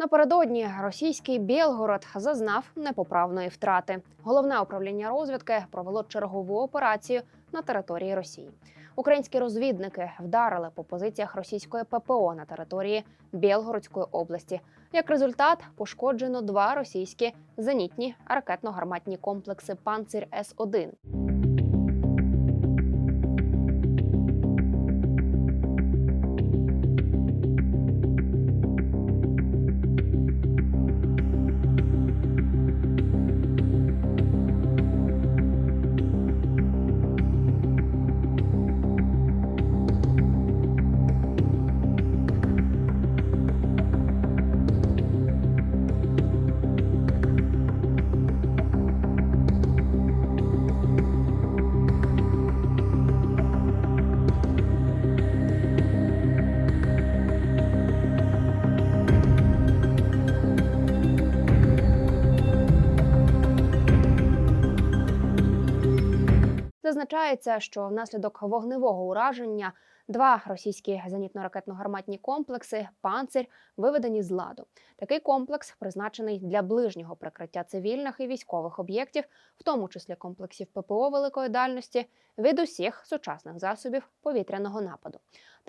Напередодні російський Білгород зазнав непоправної втрати. Головне управління розвідки провело чергову операцію на території Росії. Українські розвідники вдарили по позиціях російської ППО на території Білгородської області. Як результат, пошкоджено два російські зенітні ракетно-гарматні комплекси Панцир С 1 Зазначається, що внаслідок вогневого ураження два російські зенітно-ракетно-гарматні комплекси Панцир виведені з ладу. Такий комплекс призначений для ближнього прикриття цивільних і військових об'єктів, в тому числі комплексів ППО великої дальності, від усіх сучасних засобів повітряного нападу.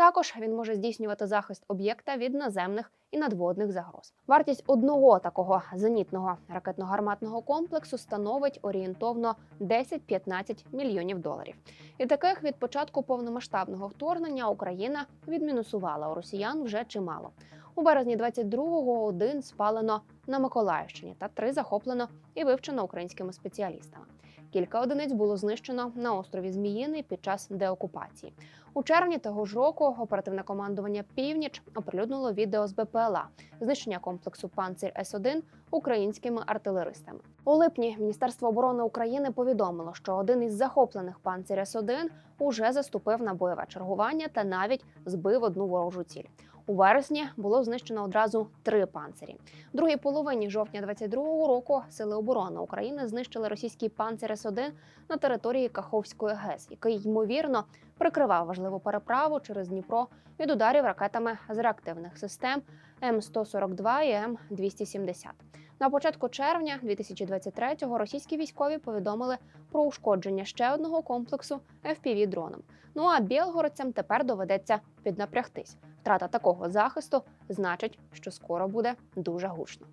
Також він може здійснювати захист об'єкта від наземних і надводних загроз. Вартість одного такого зенітного ракетно-гарматного комплексу становить орієнтовно 10-15 мільйонів доларів. І таких від початку повномасштабного вторгнення Україна відмінусувала у росіян вже чимало. У березні 22-го один спалено на Миколаївщині та три захоплено і вивчено українськими спеціалістами. Кілька одиниць було знищено на острові Зміїний під час деокупації. У червні того ж року оперативне командування Північ оприлюднило відео з БПЛА знищення комплексу Панцир С 1 українськими артилеристами. У липні Міністерство оборони України повідомило, що один із захоплених Панцир С 1 уже заступив на бойове чергування та навіть збив одну ворожу ціль. У вересні було знищено одразу три панцирі. В другій половині жовтня 22-го року сили оборони України знищили російський панцир С-1 на території Каховської ГЕС, який ймовірно прикривав важливу переправу через Дніпро від ударів ракетами з реактивних систем М142 і М270. На початку червня 2023-го російські військові повідомили про ушкодження ще одного комплексу fpv дроном. Ну а білгородцям тепер доведеться піднапрягтись. Втрата такого захисту значить, що скоро буде дуже гучно.